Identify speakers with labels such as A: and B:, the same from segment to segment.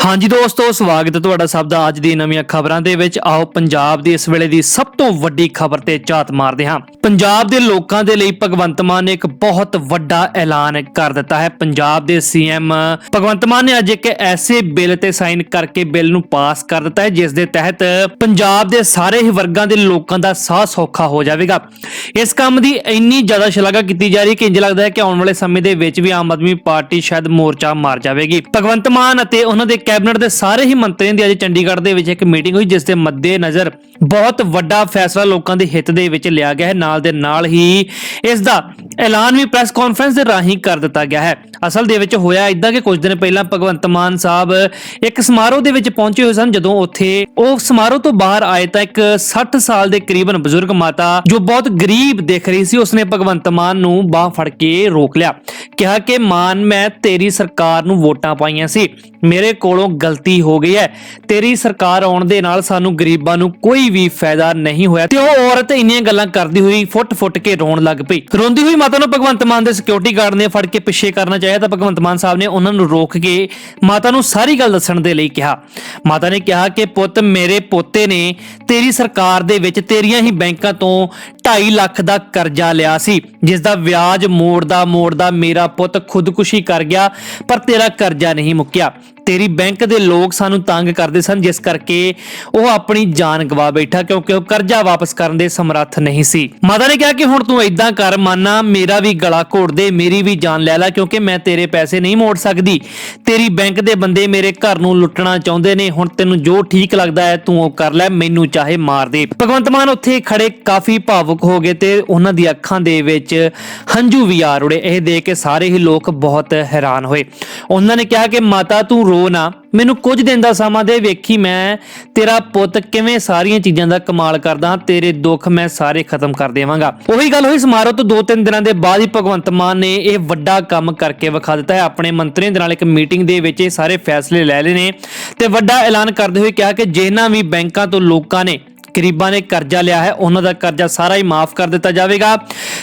A: ਹਾਂਜੀ ਦੋਸਤੋ, ਸਵਾਗਤ ਹੈ ਤੁਹਾਡਾ ਸਭ ਦਾ ਅੱਜ ਦੀ ਨਵੀਆਂ ਖਬਰਾਂ ਦੇ ਵਿੱਚ। ਆਓ ਪੰਜਾਬ ਦੀ ਇਸ ਵੇਲੇ ਦੀ ਸਭ ਤੋਂ ਵੱਡੀ ਖਬਰ ਤੇ ਝਾਤ ਮਾਰਦੇ ਹਾਂ। ਪੰਜਾਬ ਦੇ ਲੋਕਾਂ ਦੇ ਲਈ ਭਗਵੰਤ ਮਾਨ ਨੇ ਇੱਕ ਬਹੁਤ ਵੱਡਾ ਐਲਾਨ ਕਰ ਦਿੱਤਾ ਹੈ। ਪੰਜਾਬ ਦੇ ਸੀਐਮ ਭਗਵੰਤ ਮਾਨ ਨੇ ਅੱਜ ਇੱਕ ਐਸੇ ਬਿੱਲ ਤੇ ਸਾਈਨ ਕਰਕੇ ਬਿੱਲ ਨੂੰ ਪਾਸ ਕਰ ਦਿੱਤਾ ਹੈ, ਜਿਸ ਦੇ ਤਹਿਤ ਪੰਜਾਬ ਦੇ ਸਾਰੇ ਹੀ ਵਰਗਾਂ ਦੇ ਲੋਕਾਂ ਦਾ ਸਾਹ ਸੌਖਾ ਹੋ ਜਾਵੇਗਾ। ਇਸ ਕੰਮ ਦੀ ਇੰਨੀ ਜ਼ਿਆਦਾ ਸ਼ਲਾਘਾ ਕੀਤੀ ਜਾ ਰਹੀ ਹੈ ਕਿ ਇੰਜ ਲੱਗਦਾ ਹੈ ਕਿ ਆਉਣ ਵਾਲੇ ਸਮੇਂ ਦੇ ਵਿੱਚ ਵੀ ਆਮ ਆਦਮੀ ਪਾਰਟੀ ਸ਼ਾਇਦ ਮੋਰਚਾ ਮਾਰ ਜਾਵੇਗੀ। ਭਗਵੰਤ ਮਾਨ ਅਤੇ ਉਹਨਾਂ ਦੇ ਕੈਬਨਿਟ ਦੇ ਸਾਰੇ ਹੀ ਮੰਤਰੀਆਂ ਦੀ ਅੱਜ ਚੰਡੀਗੜ੍ਹ ਦੇ ਵਿੱਚ ਇੱਕ ਮੀਟਿੰਗ ਹੋਈ, ਜਿਸ ਦੇ ਮੱਦੇ ਨਜ਼ਰ ਬਹੁਤ ਵੱਡਾ ਫੈਸਲਾ ਲੋਕਾਂ ਦੇ ਹਿੱਤ ਦੇ ਵਿੱਚ ਲਿਆ ਗਿਆ ਹੈ। ਨਾਲ ਦੇ ਨਾਲ ਹੀ ਇਸ ਦਾ ਐਲਾਨ ਵੀ ਪ੍ਰੈਸ ਕਾਨਫਰੰਸ ਦੇ ਰਾਹੀਂ ਕਰ ਦਿੱਤਾ ਗਿਆ ਹੈ। ਅਸਲ ਦੇ ਵਿੱਚ ਹੋਇਆ ਇਦਾਂ ਕਿ ਕੁਝ ਦਿਨ ਪਹਿਲਾਂ ਭਗਵੰਤ ਮਾਨ ਸਾਹਿਬ ਇੱਕ ਸਮਾਰੋਹ ਦੇ ਵਿੱਚ ਪਹੁੰਚੇ ਹੋਏ ਸਨ, ਜਦੋਂ ਉੱਥੇ ਉਹ ਸਮਾਰੋਹ ਤੋਂ ਬਾਹਰ ਆਏ ਤਾਂ ਇੱਕ 60 ਸਾਲ ਦੇ ਕਰੀਬਨ ਬਜ਼ੁਰਗ ਮਾਤਾ, ਜੋ ਬਹੁਤ ਗਰੀਬ ਦਿਖ ਰਹੀ ਸੀ, ਉਸਨੇ ਭਗਵੰਤ ਮਾਨ ਨੂੰ ਬਾਹ ਫੜ ਕੇ ਰੋਕ ਲਿਆ। ਕਿਹਾ ਕਿ, ਮਾਨ, ਮੈਂ ਤੇਰੀ ਸਰਕਾਰ ਨੂੰ ਵੋਟਾਂ ਪਾਈਆਂ ਸੀ। ਮੇਰੇ ਕੋਲ ਗਲਤੀ ਹੋ ਗਈ ਹੈ। ਤੇਰੀ ਸਰਕਾਰ ਆਉਣ ਦੇ ਨਾਲ ਸਾਨੂੰ ਗਰੀਬਾਂ ਨੂੰ ਕੋਈ ਵੀ ਫਾਇਦਾ ਨਹੀਂ ਹੋਇਆ ਤੇ ਉਹ ਔਰਤ ਇੰਨੀਆਂ ਗੱਲਾਂ ਕਰਦੀ ਹੋਈ ਫੁੱਟ-ਫੁੱਟ ਕੇ ਰੋਣ ਲੱਗ ਪਈ। ਰੋਂਦੀ ਹੋਈ ਮਾਤਾ ਨੂੰ ਭਗਵੰਤ ਮਾਨ ਦੇ ਸਿਕਿਉਰਿਟੀ ਗਾਰਡ ਨੇ ਫੜ ਕੇ ਪਿੱਛੇ ਕਰਨਾ ਚਾਹਿਆ ਤਾਂ ਭਗਵੰਤ ਮਾਨ ਸਾਹਿਬ ਨੇ ਉਹਨਾਂ ਨੂੰ ਰੋਕ ਕੇ ਮਾਤਾ ਨੂੰ ਸਾਰੀ ਗੱਲ ਦੱਸਣ ਦੇ ਲਈ ਕਿਹਾ। ਮਾਤਾ ਨੇ ਕਿਹਾ ਕਿ ਪੁੱਤ ਮੇਰੇ ਪੋਤੇ ਨੇ ਤੇਰੀ ਸਰਕਾਰ ਦੇ ਵਿੱਚ ਤੇਰੀਆਂ ਹੀ ਬੈਂਕਾਂ ਤੋਂ 2.5 ਲੱਖ ਦਾ ਕਰਜ਼ਾ ਲਿਆ ਸੀ। ਜਿਸ ਦਾ ਵਿਆਜ ਮੋੜਦਾ ਮੋੜਦਾ ਮੇਰਾ ਪੁੱਤ ਖੁਦਕੁਸ਼ੀ ਕਰ ਗਿਆ, ਪਰ ਤੇਰਾ ਕਰਜ਼ਾ ਨਹੀਂ ਮੁੱਕਿਆ। ਤੇਰੀ ਬੈਂਕ ਦੇ ਲੋਕ ਸਾਨੂੰ ਤੰਗ ਕਰਦੇ ਸਨ, ਜਿਸ ਕਰਕੇ ਉਹ ਆਪਣੀ ਜਾਨ ਗਵਾ ਬੈਠਾ, ਕਿਉਂਕਿ ਉਹ ਕਰਜ਼ਾ ਵਾਪਸ ਕਰਨ ਦੇ ਸਮਰੱਥ ਨਹੀਂ ਸੀ। ਮਾਤਾ ਨੇ ਕਿਹਾ ਕਿ ਹੁਣ ਤੂੰ ਇਦਾਂ ਕਰ, ਮਾਨਾ, ਮੇਰਾ ਵੀ ਗਲਾ ਘੋੜ ਦੇ, ਮੇਰੀ ਵੀ ਜਾਨ ਲੈ ਲੈ, ਕਿਉਂਕਿ ਮੈਂ ਤੇਰੇ ਪੈਸੇ ਨਹੀਂ ਮੋੜ ਸਕਦੀ। ਤੇਰੀ ਬੈਂਕ ਦੇ ਬੰਦੇ ਮੇਰੇ ਘਰ ਨੂੰ ਲੁੱਟਣਾ ਚਾਹੁੰਦੇ ਨੇ, ਹੁਣ ਤੈਨੂੰ ਜੋ ਠੀਕ ਲੱਗਦਾ ਹੈ, ਤੂੰ ਉਹ ਕਰ ਲੈ, ਮੈਨੂੰ ਚਾਹੇ ਮਾਰ ਦੇ। ਭਗਵੰਤ ਮਾਨ ਉੱਥੇ ਖੜੇ ਕਾਫੀ ਭਾਵੁਕ ਹੋ ਗਏ ਤੇ ਉਹਨਾਂ ਦੀ ਅੱਖਾਂ ਦੇ ਵਿੱਚ ਹੰਝੂ ਵੀ ਆ ਰੁੜੇ। ਇਹ ਦੇਖ ਕੇ ਸਾਰੇ ਹੀ ਲੋਕ ਬਹੁਤ ਹੈਰਾਨ ਹੋਏ। ਉਹਨਾਂ ਨੇ ਕਿਹਾ ਕਿ, ਮਾਤਾ, ਤੂੰ ਰੋ ਨਾ, ਮੈਨੂੰ ਕੁਝ ਦਿਨ ਦਾ ਸਮਾਂ ਦੇ ਵੇਖੀ ਮੈਂ ਤੇਰਾ ਪੁੱਤ ਕਿਵੇਂ ਸਾਰੀਆਂ ਚੀਜ਼ਾਂ ਦਾ ਕਮਾਲ ਕਰਦਾ, ਤੇਰੇ ਦੁੱਖ ਮੈਂ ਸਾਰੇ ਖਤਮ ਕਰ ਦੇਵਾਂਗਾ। ਉਹੀ ਗੱਲ ਹੋਈ ਸਮਾਰੋਹ ਤੋਂ 2-3 ਦਿਨਾਂ ਦੇ ਬਾਅਦ ਹੀ ਭਗਵੰਤ ਮਾਨ ਨੇ ਇਹ ਵੱਡਾ ਕੰਮ ਕਰਕੇ ਵਿਖਾ ਦਿੱਤਾ ਹੈ। ਆਪਣੇ ਮੰਤਰੀਆਂ ਦੇ ਨਾਲ ਇੱਕ ਮੀਟਿੰਗ ਦੇ ਵਿੱਚ ਇਹ ਸਾਰੇ ਫੈਸਲੇ ਲੈ ਲਏ ਨੇ ਤੇ ਵੱਡਾ ਐਲਾਨ ਕਰਦੇ ਹੋਏ ਕਿਹਾ ਕਿ ਜਿਹਨਾਂ ਵੀ ਬੈਂਕਾਂ ਤੋਂ ਲੋਕਾਂ ਨੇ ਗਰੀਬਾਂ ਨੇ ਕਰਜ਼ਾ ਲਿਆ ਹੈ ਉਹਨਾਂ ਦਾ ਕਰਜ਼ਾ ਸਾਰਾ ਹੀ ਮਾਫ ਕਰ ਦਿੱਤਾ ਜਾਵੇਗਾ।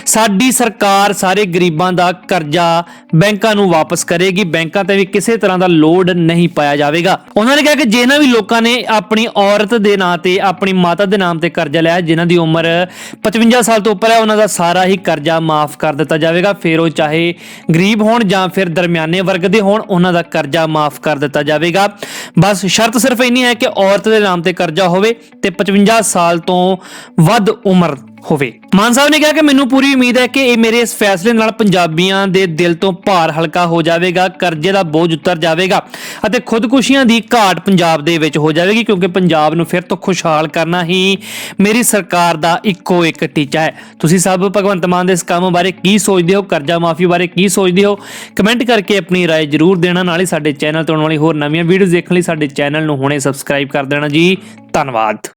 A: ਸਾਡੀ ਸਰਕਾਰ ਸਾਰੇ ਗਰੀਬਾਂ ਦਾ ਕਰਜ਼ਾ ਬੈਂਕਾਂ ਨੂੰ ਵਾਪਸ ਕਰੇਗੀ ਬੈਂਕਾਂ ਤੇ ਵੀ ਕਿਸੇ ਤਰ੍ਹਾਂ ਦਾ ਲੋਡ ਨਹੀਂ ਪਾਇਆ ਜਾਵੇਗਾ। ਉਹਨਾਂ ਨੇ ਕਿਹਾ ਕਿ ਜਿਹਨਾਂ ਵੀ ਲੋਕਾਂ ਨੇ ਆਪਣੀ ਔਰਤ ਦੇ ਨਾਂ ਤੇ ਆਪਣੀ ਮਾਤਾ ਦੇ ਨਾਮ ਤੇ ਕਰਜ਼ਾ ਲਿਆ ਹੈ, ਜਿਨ੍ਹਾਂ ਦੀ ਉਮਰ 55 ਸਾਲ ਤੋਂ ਉੱਪਰ ਹੈ ਉਹਨਾਂ ਦਾ ਸਾਰਾ ਹੀ ਕਰਜ਼ਾ ਮਾਫ ਕਰ ਦਿੱਤਾ ਜਾਵੇਗਾ। ਫਿਰ ਉਹ ਚਾਹੇ ਗਰੀਬ ਹੋਣ ਜਾਂ ਫਿਰ ਦਰਮਿਆਨੇ ਵਰਗ ਦੇ ਹੋਣ ਉਹਨਾਂ ਦਾ ਕਰਜ਼ਾ ਮਾਫ ਕਰ ਦਿੱਤਾ ਜਾਵੇਗਾ। ਬਸ ਸ਼ਰਤ ਸਿਰਫ ਇੰਨੀ ਹੈ ਕਿ ਔਰਤ ਦੇ ਨਾਮ ਤੇ ਕਰਜ਼ਾ ਹੋਵੇ ਤੇ 55 ਸਾਲ ਤੋਂ ਵੱਧ ਉਮਰ ਹੋਵੇ ਮਾਨ ਸਾਹਿਬ ਨੇ ਕਿਹਾ ਕਿ ਮੈਨੂੰ ਪੂਰੀ ਉਮੀਦ ਹੈ ਕਿ ਇਹ ਮੇਰੇ ਇਸ ਫੈਸਲੇ ਨਾਲ ਪੰਜਾਬੀਆਂ ਦੇ ਦਿਲ ਤੋਂ ਭਾਰ ਹਲਕਾ ਹੋ ਜਾਵੇਗਾ ਕਰਜ਼ੇ ਦਾ ਬੋਝ ਉਤਰ ਜਾਵੇਗਾ ਅਤੇ ਖੁਦਕੁਸ਼ੀਆਂ ਦੀ ਘਾਟ ਪੰਜਾਬ ਦੇ ਵਿੱਚ ਹੋ ਜਾਵੇਗੀ ਕਿਉਂਕਿ ਪੰਜਾਬ ਨੂੰ ਫਿਰ ਤੋਂ ਖੁਸ਼ਹਾਲ ਕਰਨਾ ਹੀ ਮੇਰੀ ਸਰਕਾਰ ਦਾ ਇੱਕੋ ਇੱਕ ਟੀਚਾ ਹੈ ਤੁਸੀਂ ਸਭ ਭਗਵੰਤ ਮਾਨ ਦੇ ਇਸ ਕੰਮ ਬਾਰੇ ਕੀ ਸੋਚਦੇ ਹੋ ਕਰਜ਼ਾ ਮਾਫੀ ਬਾਰੇ ਕੀ ਸੋਚਦੇ ਹੋ ਕਮੈਂਟ ਕਰਕੇ ਆਪਣੀ رائے ਜ਼ਰੂਰ ਦੇਣਾ ਨਾਲ ਹੀ ਸਾਡੇ ਚੈਨਲ ਤੋਂ ਆਉਣ ਵਾਲੀ ਹੋਰ ਨਵੀਆਂ ਵੀਡੀਓਜ਼ ਦੇਖਣ ਲਈ ਸਾਡੇ ਚੈਨਲ ਨੂੰ ਹੁਣੇ ਸਬਸਕ੍ਰਾਈਬ ਕਰ ਦੇਣਾ ਜੀ ਧੰਨਵਾਦ